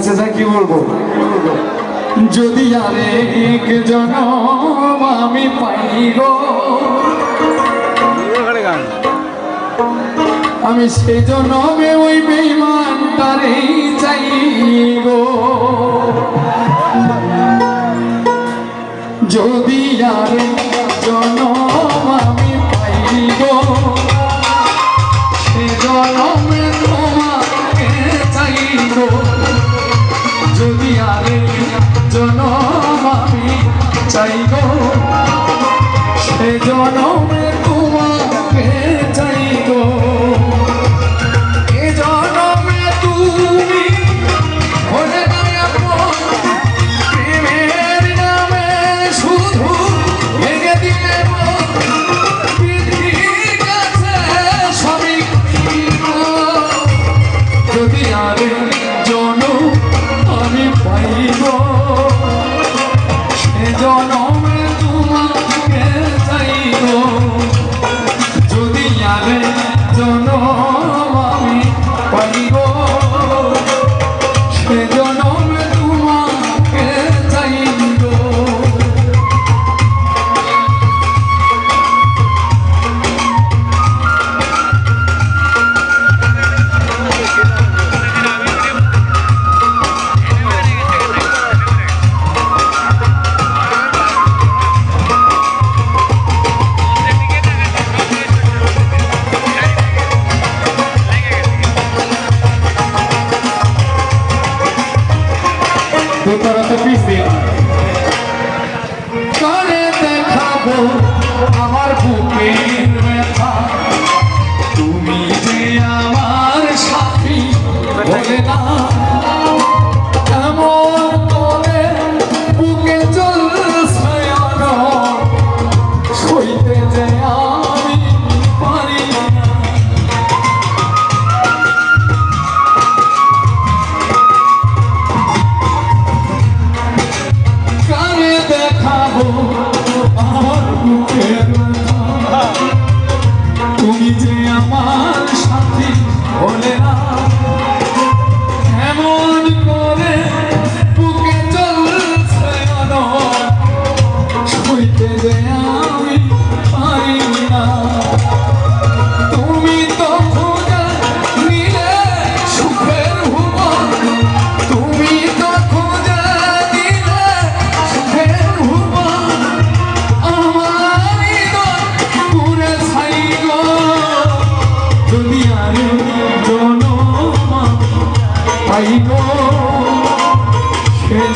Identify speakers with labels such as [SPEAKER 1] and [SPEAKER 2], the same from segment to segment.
[SPEAKER 1] কাছে যাই কি বলব? যদি আরেক জনম আমি পাই গো, আমি সে জনমে ওই বেইমানটারে চাই গো। যদি আরেক জনম আমি পাই গো, সে জনমে তোমাকে চাই চাই গো সে জনমে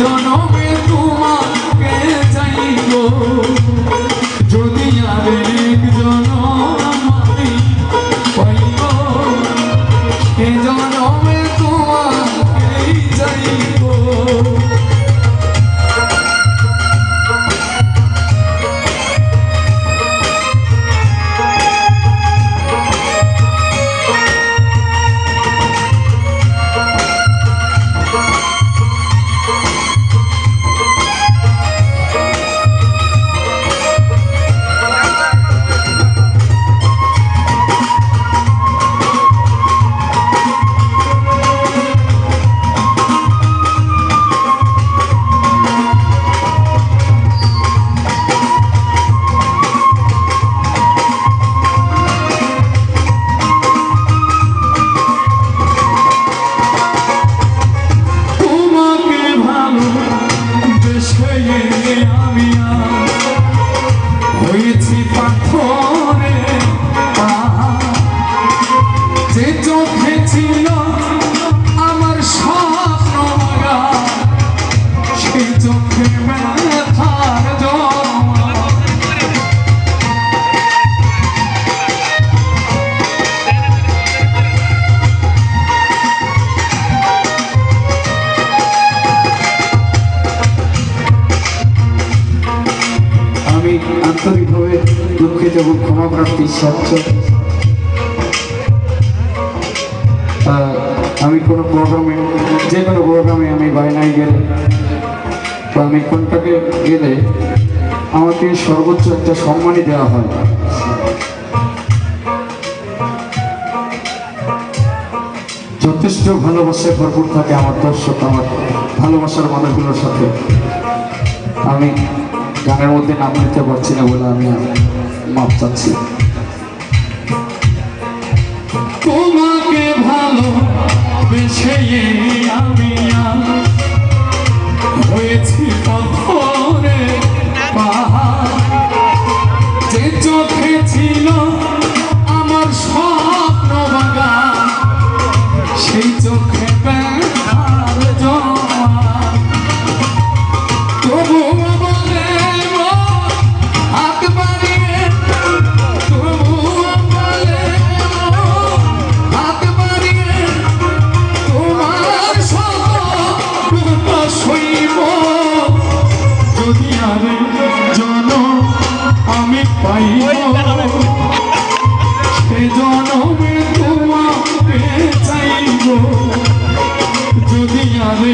[SPEAKER 1] জনমে তোমাকে চাইব। পাথরে সমগ্রটি স্বচ্ছ আমি কোনো প্রোগ্রামে যে কোনো প্রোগ্রামে আমি বায়নায় গেলে বা আমি কোনটাকে গেলে আমাকে সর্বোচ্চ একটা সম্মানই দেওয়া হয়। যথেষ্ট ভালোবাসায় ভরপুর থাকে আমার দর্শক, আমার ভালোবাসার মানুষগুলোর সাথে। আমি গানের মধ্যে নাম নিতে পারছি না বলে আমি মাপ চাচ্ছি তোমাকে ভালো আমি হয়েছি পাথরে যে চোখে ছিল আমার স্বপ্ন সেই চোখে যাবে জন আমি পাইব। সে জনমে তোমাকে চাইব। যদি যাবে